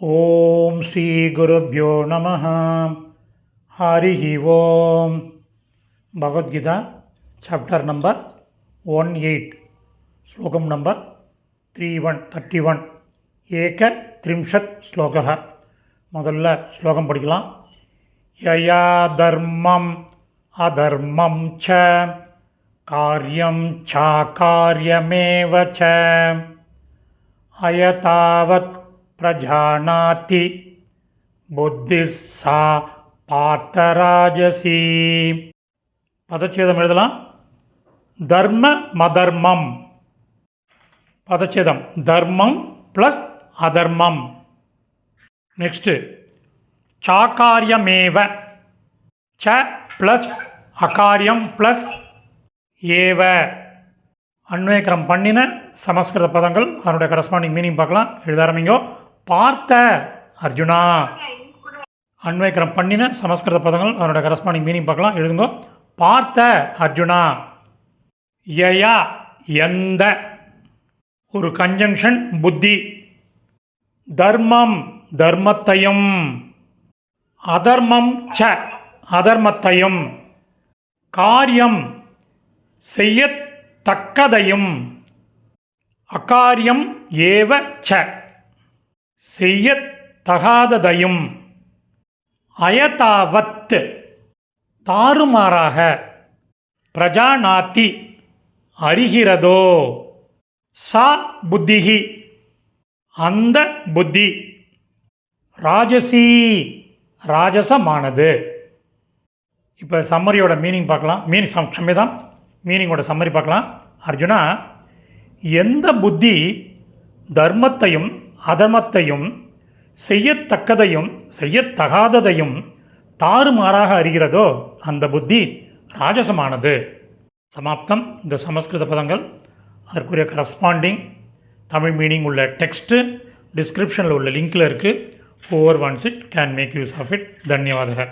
ॐ श्रीगुरुभ्यो नमः हरिः ओम् Bhagavadgita chapter number one eight ஸ்லோகம் number three one thirty one ஏக த்ரிம்ஷத் ஸ்லோகः முதல்ல ஸ்லோகம் படிக்கலாம் யயா தர்மம் அதர்மம் ச காரியம் சாகாரியமேவ ச அயதாவத் பிரஜானாதி புத்திஸ் சா பார்த்தராஜசி பதச்சேதம் எழுதலாம் தர்ம மதர்மம் பதச்சேதம் தர்மம் ப்ளஸ் அதர்மம் நெக்ஸ்ட்டு சாக்காரியமேவ ச ப்ளஸ் அகாரியம் ப்ளஸ் ஏவ। அன்வயக்கரம் பண்ணின சமஸ்கிருத பதங்கள் அதனுடைய கரஸ்பாண்டிங் மீனிங் பார்க்கலாம். எழுத ஆரம்பிங்கோ. பார்த்த அர்ஜுனா. அன்வயக்கரம் பண்ணின சமஸ்கிருத பதங்கள் அதனுடைய கரஸ்பாண்டிங் மீனிங் பார்க்கலாம். எழுதுங்கோ. பார்த்த அர்ஜுனா. யயா எந்த. ஒரு கன்ஜங்ஷன் புத்தி. தர்மம் தர்மத்தையும். அதர்மம் ச அதர்மத்தையும். காரியம் செய்யத்தக்கதையும். அகாரியம் ஏவ ச. செய்யத்தகாததையும் அயதாவத் தாறுமாறாக பிரஜாநாத்தி அறிகிறதோ? சா புத்திஹி. அந்த புத்தி ராஜசி ராஜசமானது. இப்போ சம்மரியோட மீனிங் பார்க்கலாம். மீனிங் க்ஷமிதான் மீனிங்கோட சம்மரி பார்க்கலாம். அர்ஜுனா எந்த புத்தி தர்மத்தையும் அதர்மத்தையும் செய்யத்தக்கதையும் செய்யத்தகாததையும் தாறுமாறாக அறிகிறதோ அந்த புத்தி ராஜசமானது. சமாப்தம். இந்த சமஸ்கிருத பதங்கள் அதற்குரிய கரஸ்பாண்டிங் தமிழ் மீனிங் உள்ள டெக்ஸ்ட்டு டிஸ்கிரிப்ஷனில் உள்ள லிங்க்கில் இருக்குது over once it can make use of it தன்யவாதக.